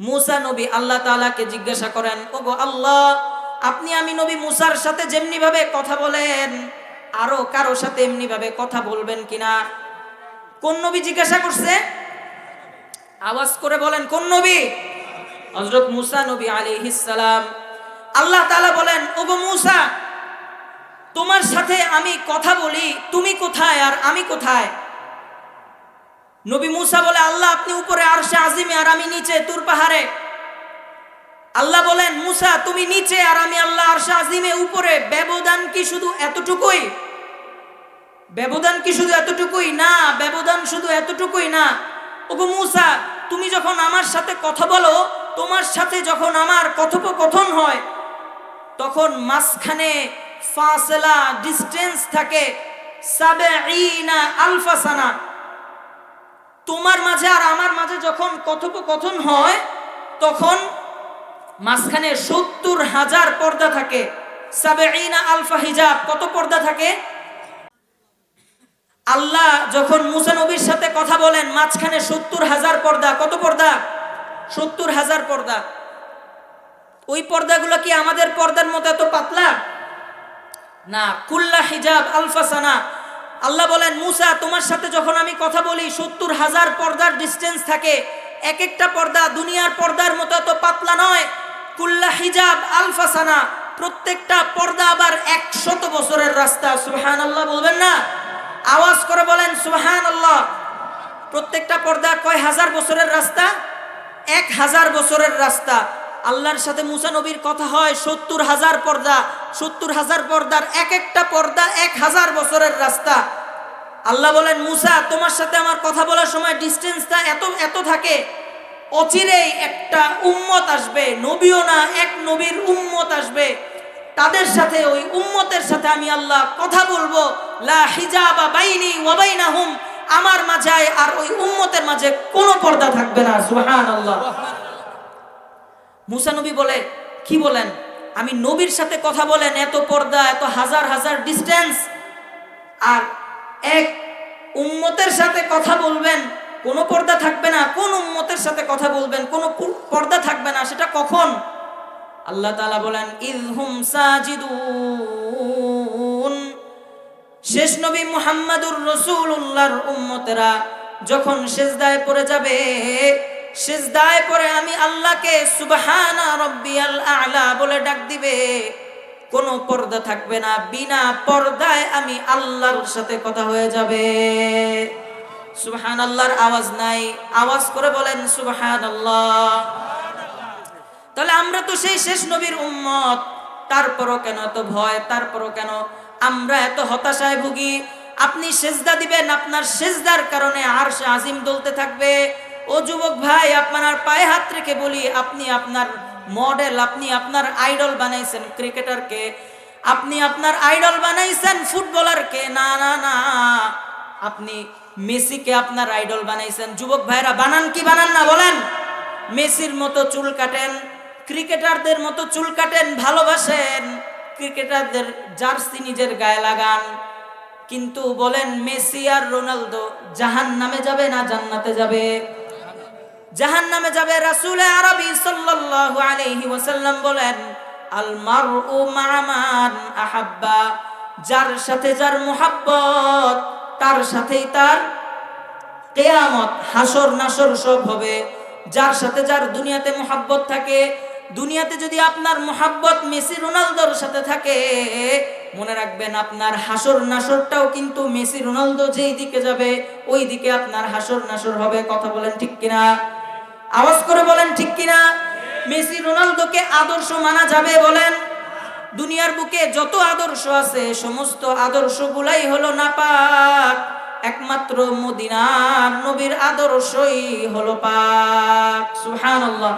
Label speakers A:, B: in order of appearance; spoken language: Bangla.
A: মুসা নবী আল্লাহ তাআলাকে জিজ্ঞাসা করেন, ওগো আল্লাহ, আপনি আমি নবী মুসার সাথে যেমনি ভাবে কথা বলেন, আরও কারও সাথে এমনি ভাবে কথা বলবেন কিনা? কোন নবী জিজ্ঞাসা করছে? আওয়াজ করে বলেন, কোন নবী? হজরত মুসা নবী সালাম, আল্লাহ তাআলা বলেন, ওগো মুসা, তোমার সাথে আমি কথা বলি, তুমি কোথায় আর আমি কোথায়? নবী মুসা বলে, আল্লাহ, আপনি উপরে আরশে আজিমে আর আমি নিচে তুর পাহাড়ে। আল্লাহ বলেন, মুসা, তুমি নিচে আর আমি আল্লাহ আরশে আজিমে উপরে। ব্যবধান কি শুধু এতটুকুই? ব্যবধান কি শুধু এতটুকুই? না, ব্যবধান শুধু এতটুকুই না। ওগো মুসা, তুমি যখন আমার সাথে কথা বলো, তোমার সাথে যখন আমার কথোপকথন হয়, তখন মাঝখানে ফাসলা, ডিস্টেন্স থাকে, সাবেঈনা আলফা সানা। তোমার মাঝে আর আমার মাঝে যখন কথোপকথন হয়, তখন মাঝখানে সত্তর হাজার পর্দা থাকে। আলফা হিজাব, কত পর্দা থাকে? আল্লাহ যখন মুসা নবীর সাথে কথা বলেন, মাঝখানে সত্তর হাজার পর্দা, কত পর্দা? সত্তর হাজার পর্দা। ওই পর্দাগুলো কি আমাদের পর্দার মতো এত পাতলা? না, কুল্লা হিজাব আলফাসানা আল্লাহ বলেন, মুসা, তোমার সাথে যখন আমি কথা বলি, সত্তর হাজার পর্দার ডিস্টেন্স থাকে। এক একটা পর্দা দুনিয়ার পর্দার মতো এত পাতলা নয়। কুল্লা হিজাব আলফাসানা প্রত্যেকটা পর্দা আবার একশত বছরের রাস্তা। সুবহান আল্লাহ বলবেন না? আওয়াজ করে বলেন সুবহান আল্লাহ প্রত্যেকটা পর্দা কয় হাজার বছরের রাস্তা? এক হাজার বছরের রাস্তা। আল্লাহর সাথে মুসা নবীর কথা হয়, সত্তর হাজার পর্দা। সত্তর হাজার পর্দার এক একটা পর্দা এক হাজার বছরের রাস্তা। আল্লাহ বলেন, মুসা, তোমার সাথে আমার কথা বলার সময় ডিস্টেন্সটা এত এত থাকে, অচিরেই একটা উম্মত আসবে, নবীও না, এক নবীর উম্মত আসবে। তাদের সাথে, ওই উম্মতের সাথে আমি আল্লাহ কথা বলব। লা হিজাবা বাইনি ওয়া বাইনাহুম, আমার মাঝে আর ওই উম্মতের মাঝে কোনো পর্দা থাকবে না, সুবহানাল্লাহ। মুসা নবী বলে, কি বলেন? আমি নবীর সাথে কথা বলেন, এত পর্দা, এত হাজার হাজার ডিস্টেন্স আর এক উম্মতের সাথে কথা বলবেন, কোনো পর্দা থাকবে না, কোন উম্মতের সাথে কথা বলবেন, কোনো পর্দা থাকবে না, সেটা কখন? আল্লাহ তালা বলেন ইযহুম সাজিদুন। শেষ নবী মুহাম্মাদুর রসুল উল্লাহর উম্মতেরা যখন শেষদায় পড়ে যাবে সেজদায় পরে আমি আল্লাহকে সুবহানা রব্বিয়াল আ'লা বলে ডাক দিবে। কোনো পর্দা থাকবে না, বিনা পর্দায় আমি আল্লাহর সাথে কথা হয়ে যাবে। সুবহান আল্লাহর আওয়াজ নাই, আওয়াজ করে বলেন সুবহান আল্লাহ তাহলে আমরা তো সেই শেষ নবীর উম্মত, তারপরও কেন এত ভয়, তারপরও কেন আমরা এত হতাশায় ভুগি? আপনি সেজদা দিবেন, আপনার সেজদার কারণে আর আজিম দলতে থাকবে। ও যুবক ভাই, আপনার পায়ে হাত রেখে বলি, আপনি আপনার মডেল আপনি আপনার আইডল বানাইছেন ক্রিকেটারকে আপনি আপনার আইডল বানাইছেন ফুটবলারকে না না না। আপনি মেসিকে আপনার আইডল বানাইছেন। যুবক ভাইরা, বানান কি বানান না বলেন? মেসির মতো চুল কাটেন ক্রিকেটারদের মতো চুল কাটেন, ভালোবাসেন ক্রিকেটারদের জার্সি নিজের গায়ে লাগান। কিন্তু বলেন, মেসি আর রোনালদো জাহান নামে যাবে না জান্নাতে যাবে? জাহান নামে যাবে রাসূল আরবি সাল্লাল্লাহু আলাইহি ওয়াসাল্লাম বলেন, আল মারউ মা'মান আহাব্বা, যার সাথে যার মোহাব্বত, তার সাথেই তার কেয়ামত, হাসর নাসর সব হবে। যার সাথে যার দুনিয়াতে মোহাব্বত থাকে, দুনিয়াতে যদি আপনার মোহাব্বত মেসি রোনালদোর সাথে থাকে, মনে রাখবেন আপনার হাসর নাসরটাও কিন্তু মেসি রোনালদো যেই দিকে যাবে, ওই দিকে আপনার হাসর নাসর হবে। কথা বলেন ঠিক কিনা? আওয়াজ করে বলেন, ঠিক কিনা? মেসি রোনালদোকে আদর্শ মানা যাবে বলেন। দুনিয়ার বুকে যত আদর্শ আছে, সমস্ত আদর্শগুলাই হলো নাপাক। একমাত্র মদিনার নবীর আদর্শই হলো পাক। সুবহানাল্লাহ।